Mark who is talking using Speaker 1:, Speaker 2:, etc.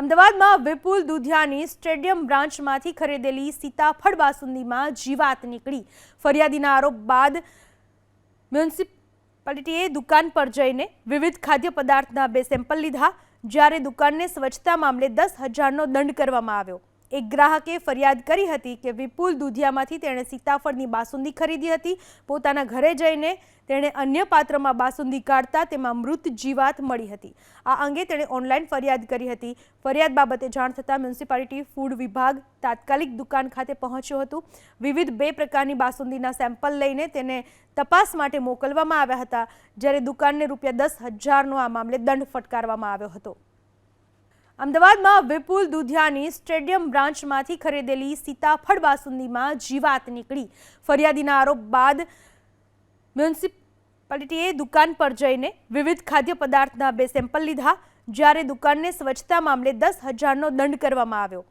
Speaker 1: અમદાવાદમાં વિપુલ દુધિયાની સ્ટેડિયમ બ્રાન્ચમાંથી ખરીદેલી સીતાફળ બાસુંદીમાં જીવાત નીકળી. ફરિયાદીના આરોપ બાદ મ્યુનિસિપાલિટીએ દુકાન પર જઈને વિવિધ ખાદ્ય પદાર્થના બે સેમ્પલ લીધા, જ્યારે દુકાનને સ્વચ્છતા મામલે દસ હજારનો દંડ કરવામાં આવ્યો. એક ગ્રાહકે ફરિયાદ કરી હતી કે વિપુલ દુધિયામાંથી તેણે સીતાફળની બાસુંદી ખરીદી હતી. પોતાના ઘરે જઈને તેણે અન્ય પાત્રમાં બાસુંદી કાઢતા તેમાં મૃત જીવાત મળી હતી. આ અંગે તેણે ઓનલાઈન ફરિયાદ કરી હતી. ફરિયાદ બાબતે જાણ થતાં મ્યુનિસિપાલિટી ફૂડ વિભાગ તાત્કાલિક દુકાન ખાતે પહોંચ્યું હતું. વિવિધ બે પ્રકારની બાસુંદીના સેમ્પલ લઈને તેને તપાસ માટે મોકલવામાં આવ્યા હતા, જ્યારે દુકાનને રૂપિયા દસ હજારનો આ મામલે દંડ ફટકારવામાં આવ્યો હતો. અમદાવાદમાં વિપુલ દુધિયાની સ્ટેડિયમ બ્રાન્ચમાંથી ખરીદેલી સીતાફળ બાસુંદીમાં જીવાત નીકળી. ફરિયાદીના આરોપ બાદ મ્યુનિસિપાલિટીએ દુકાન પર જઈને વિવિધ ખાદ્ય પદાર્થના બે સેમ્પલ લીધા, જ્યારે દુકાનને સ્વચ્છતા મામલે દસ હજારનો દંડ કરવામાં આવ્યો.